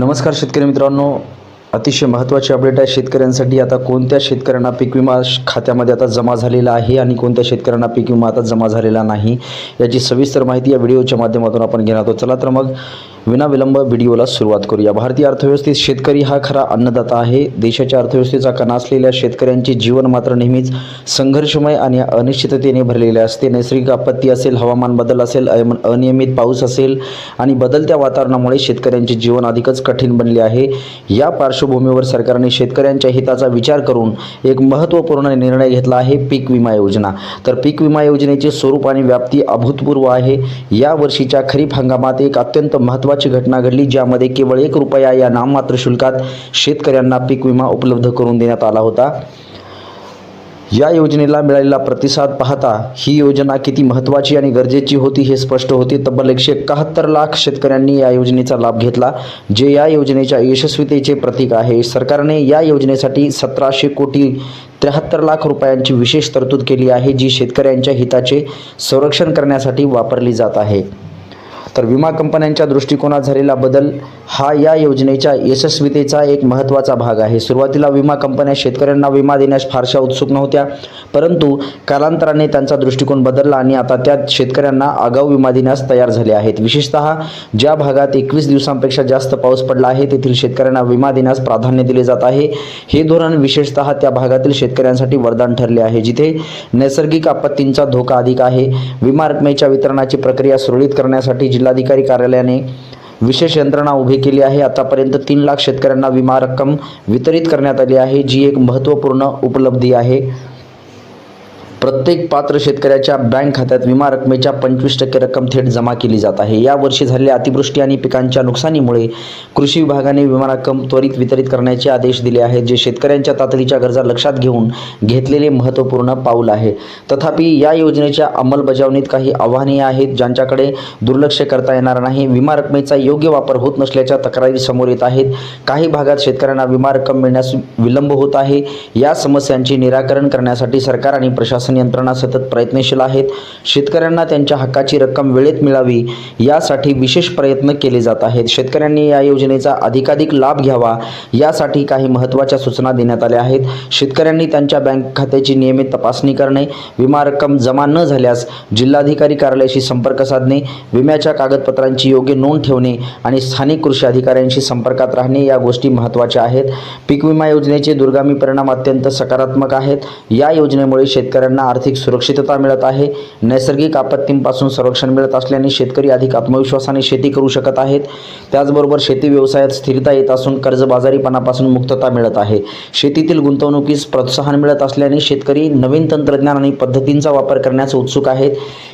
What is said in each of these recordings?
नमस्कार शेतकरी मित्रांनो. अतिशय महत्त्वाची अपडेट आहे शेतकऱ्यांसाठी. आता कोणत्या शेतकऱ्यांना पीक विमा खात्यामध्ये आता जमा झालेला आहे आणि कोणत्या शेतकऱ्यांना पीक विमा आता जमा झालेला नाही याची सविस्तर माहिती या व्हिडिओच्या माध्यमातून आपण घेणार आहोत. चला तर मग विनाविलंब व्हिडिओला सुरुवात करूया. भारतीय अर्थव्यवस्थेत शेतकरी हा खरा अन्नदाता आहे. देशाच्या अर्थव्यवस्थेचा कणा असलेल्या शेतकऱ्यांचे जीवन मात्र नेहमीच संघर्षमय आणि अनिश्चिततेने भरलेले असते. नैसर्गिक आपत्ती असेल हवामान बदल असेल अयम- अनियमित पाऊस असेल आणि बदलत्या वातावरणामुळे शेतकऱ्यांचे जीवन अधिकच कठीण बनले आहे. या पार्श्वभूमीवर सरकारने शेतकऱ्यांच्या हिताचा विचार करून एक महत्त्वपूर्ण निर्णय घेतला आहे पीक विमा योजना. तर पीक विमा योजनेचे स्वरूप आणि व्याप्ती अभूतपूर्व आहे. या वर्षीच्या खरीप हंगामात एक अत्यंत महत्त्व महत्त्वाची घटना घडली ज्यामध्ये केवळ एक रुपया या नाममात्र शुल्कात शेतकऱ्यांना पीक विमा उपलब्ध करून देण्यात आला होता. या योजनेला मिळालेला प्रतिसाद पाहता ही योजना किती महत्त्वाची आणि गरजेची होती हे स्पष्ट होते. तब्बल एकशे एकाहत्तर लाख शेतकऱ्यांनी या योजनेचा लाभ घेतला जे या योजनेच्या यशस्वीतेचे प्रतीक आहे. सरकारने या योजनेसाठी सतराशे कोटी त्र्याहत्तर लाख रुपयांची विशेष तरतूद केली आहे जी शेतकऱ्यांच्या हिताचे संरक्षण करण्यासाठी वापरली जात आहे. तर विमा कंपन्यांच्या दृष्टिकोनात झालेला बदल हा या योजनेच्या यशस्वीतेचा एक महत्त्वाचा भाग आहे. सुरुवातीला विमा कंपन्या शेतकऱ्यांना विमा देण्यास फारशा उत्सुक नव्हत्या परंतु कालांतराने त्यांचा दृष्टिकोन बदलला आणि आता त्या शेतकऱ्यांना आगाऊ विमा देण्यास तयार झाले आहेत. विशेषतः ज्या भागात एकवीस दिवसांपेक्षा जास्त पाऊस पडला आहे तेथील शेतकऱ्यांना विमा देण्यास प्राधान्य दिले जात आहे. हे धोरण विशेषतः त्या भागातील शेतकऱ्यांसाठी वरदान ठरले आहे जिथे नैसर्गिक आपत्तींचा धोका अधिक आहे. विमा रकमेच्या वितरणाची प्रक्रिया सुरळीत करण्यासाठी जिल्हा जिल्हाधिकारी कार्यालयाने विशेष यंत्रणा उभी केली आहे. आतापर्यंत तीन लाख शेतकऱ्यांना विमा रक्कम वितरित करण्यात आली आहे जी एक महत्त्वपूर्ण उपलब्धी आहे. प्रत्येक पात्र शेतकऱ्याच्या बँक खात्यात विमा रकमेच्या पंचवीस टक्के रक्कम थेट जमा केली जात आहे. यावर्षी झालेल्या अतिवृष्टी आणि पिकांच्या नुकसानीमुळे कृषी विभागाने विमा रक्कम त्वरित वितरित करण्याचे आदेश दिले आहेत जे शेतकऱ्यांच्या तातडीच्या गरजा लक्षात घेऊन घेतलेले महत्त्वपूर्ण पाऊल आहे. तथापि या योजनेच्या अंमलबजावणीत काही आव्हाने आहेत ज्यांच्याकडे दुर्लक्ष करता येणार नाही. विमा रकमेचा योग्य वापर होत नसल्याच्या तक्रारी समोर येत आहेत. काही भागात शेतकऱ्यांना विमा रक्कम मिळण्यास विलंब होत आहे. या समस्यांचे निराकरण करण्यासाठी सरकार आणि प्रशासन यंत्रणा सतत प्रयत्नशील आहेत. शेतकऱ्यांना त्यांच्या हक्काची रक्कम वेळेत मिळावी यासाठी विशेष प्रयत्न केले जात आहेत. शेतकऱ्यांनी या योजनेचा अधिकाधिक लाभ घ्यावा यासाठी काही महत्त्वाच्या सूचना देण्यात आल्या आहेत. शेतकऱ्यांनी त्यांच्या बँक खात्याची नियमित तपासणी करणे विमा रक्कम जमा न झाल्यास जिल्हाधिकारी कार्यालयाशी संपर्क साधणे विम्याच्या कागदपत्रांची योग्य नोंद ठेवणे आणि स्थानिक कृषी अधिकाऱ्यांशी संपर्कात राहणे या गोष्टी महत्त्वाच्या आहेत. पीक विमा योजनेचे दुर्गामी परिणाम अत्यंत सकारात्मक आहेत. या योजनेमुळे शेतकऱ्यांना आर्थिक सुरक्षितता मिळत आहे. नैसर्गिक आपत्तींपासून संरक्षण मिळत असल्याने शेतकरी अधिक आत्मविश्वासाने शेती करू शकत आहेत. त्याचबरोबर शेती व्यवसायात स्थिरता येत असून कर्जबाजारीपणापासून मुक्तता मिळत आहे. शेतीतील गुंतवणुकीस प्रोत्साहन मिळत असल्याने शेतकरी नवीन तंत्रज्ञान आणि पद्धतींचा वापर करण्यास उत्सुक आहेत.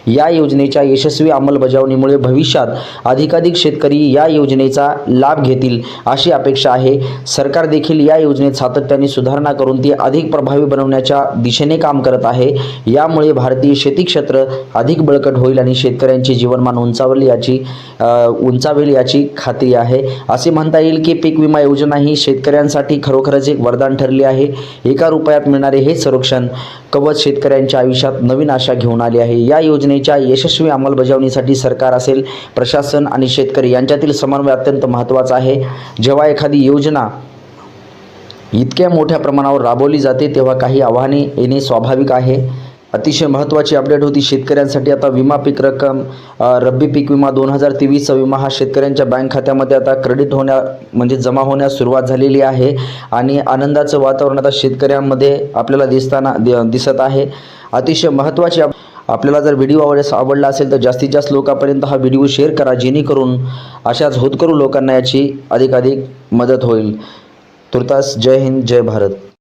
या योजनेच्या यशस्वी अंमलबजावणीमुळे भविष्यात अधिकाधिक शेतकरी या योजनेचा लाभ घेतील अशी अपेक्षा आहे. सरकार देखील या योजनेत सातत्याने सुधारणा करून ती अधिक प्रभावी बनवण्याच्या दिशेने काम करत आहे. यामुळे भारतीय शेती क्षेत्र अधिक बळकट होईल आणि शेतकऱ्यांचे जीवनमान उंचावेल याची उंचावेल याची खात्री आहे. असे म्हणता येईल की पीक विमा योजना ही शेतकऱ्यांसाठी खरोखरच एक वरदान ठरली आहे. एका रुपयात मिळणारे हे संरक्षण कवच शेतकऱ्यांच्या आयुष्यात नवीन आशा घेऊन आली आहे. या योजनेच्या यशस्वी अंमलबजावणीसाठी सरकार असेल प्रशासन आणि शेतकरी यांच्यातील समन्वय अत्यंत महत्त्वाचा आहे. जेव्हा एखादी योजना इतक्या मोठ्या प्रमाणावर राबवली जाते तेव्हा काही आव्हाने येणे स्वाभाविक आहे. अतिशय महत्त्वाची अपडेट होती शेतकऱ्यांसाठी. आता विमा पीक रक्कम रब्बी पीक विमा दोन हजार तेवीसचा विमा हा शेतकऱ्यांच्या बँक खात्यामध्ये आता क्रेडिट होण्या म्हणजे जमा होण्यास सुरुवात झालेली आहे. आणि आनंदाचं वातावरण आता शेतकऱ्यांमध्ये आपल्याला दिसताना दिसत आहे. अतिशय महत्त्वाची आपल्याला जर व्हिडिओ आवडल्यास आवडला असेल तर जास्तीत जास्त लोकांपर्यंत हा व्हिडिओ शेअर करा. जेणेकरून अशाच होतकरू लोकांना याची अधिकाधिक मदत होईल. तुर्तास जय हिंद जय भारत.